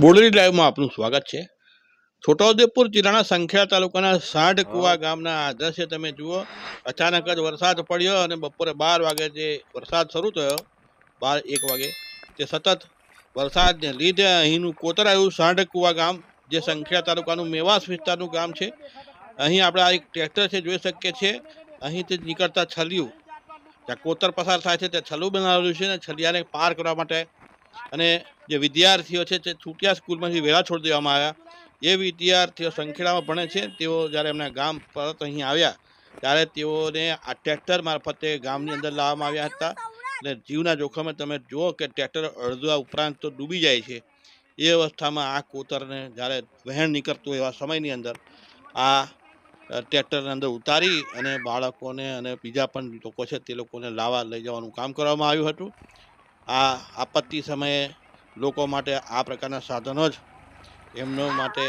બોડેલી ડ્રાઈવમાં આપનું સ્વાગત છે. છોટાઉદેપુર જિલ્લાના સંખેડા તાલુકાના સાઢ કુવા ગામના આ દ્રશ્ય તમે જુઓ અચાનક જ વરસાદ પડ્યો અને બપોરે બાર વાગે જે વરસાદ શરૂ થયો બાર એક વાગે તે સતત વરસાદને લીધે અહીંનું કોતરાયું સાઢ કુવા ગામ જે સંખેડા તાલુકાનું મેવાસ વિસ્તારનું ગામ છે. અહીં આપણે આ એક ટ્રેક્ટર છે જોઈ શકીએ છીએ. અહીંથી નીકળતા છલિયું જ્યાં કોતર પસાર થાય છે ત્યાં છલું બનાવેલું છે અને છલિયાને પાર કરવા માટે અને જે વિદ્યાર્થીઓ છે તે છૂટિયા સ્કૂલમાંથી વહેલા છોડી દેવામાં આવ્યા એ વિદ્યાર્થીઓ સંખેડામાં ભણે છે. તેઓ જ્યારે એમના ગામ પરત અહીં આવ્યા, ત્યારે તેઓને આ ટ્રેક્ટર મારફતે ગામની અંદર લાવવામાં આવ્યા હતા. અને જીવના જોખમે તમે જુઓ કે ટ્રેક્ટર અડધા ઉપરાંત તો ડૂબી જાય છે. એ અવસ્થામાં આ કોતરને જ્યારે વહેણ નીકળતું એવા સમયની અંદર આ ટ્રેક્ટરની અંદર ઉતારી અને બાળકોને અને બીજા પણ લોકો છે તે લોકોને લાવવા લઈ જવાનું કામ કરવામાં આવ્યું હતું. આ આપત્તિ સમયે લોકો માટે આ પ્રકારના સાધનો જ એમનો માટે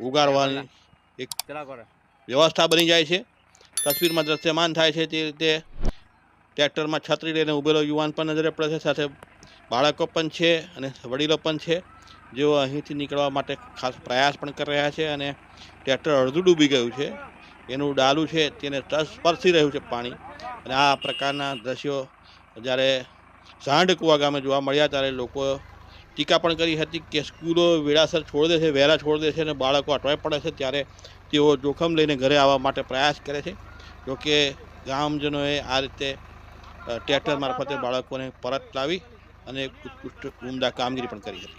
ઉગાડવાની એક વ્યવસ્થા બની જાય છે. તસવીરમાં દ્રશ્યમાન થાય છે તે રીતે ટ્રેક્ટરમાં છત્રી લઈને ઊભેલો યુવાન પણ નજરે પડે છે. સાથે બાળકો પણ છે અને વડીલો પણ છે જેઓ અહીંથી નીકળવા માટે ખાસ પ્રયાસ પણ કરી રહ્યા છે અને ટ્રેક્ટર અડધું ડૂબી ગયું છે. એનું ડાલું છે તેને સ્પર્શી રહ્યું છે પાણી. અને આ પ્રકારના દ્રશ્યો જ્યારે સાંઢ કુવા ગામે જોવા મળ્યા ત્યારે લોકો ટીકા પણ કરી હતી કે સ્કૂલો વેળાસર છોડી દે છે, વહેલા છોડી દે છે અને બાળકો અટવાઈ પડે છે ત્યારે તેઓ જોખમ લઈને ઘરે આવવા માટે પ્રયાસ કરે છે. જોકે ગામજનોએ આ રીતે ટ્રેક્ટર મારફતે બાળકોને પરત લાવી અને ઉમદા કામગીરી પણ કરી હતી.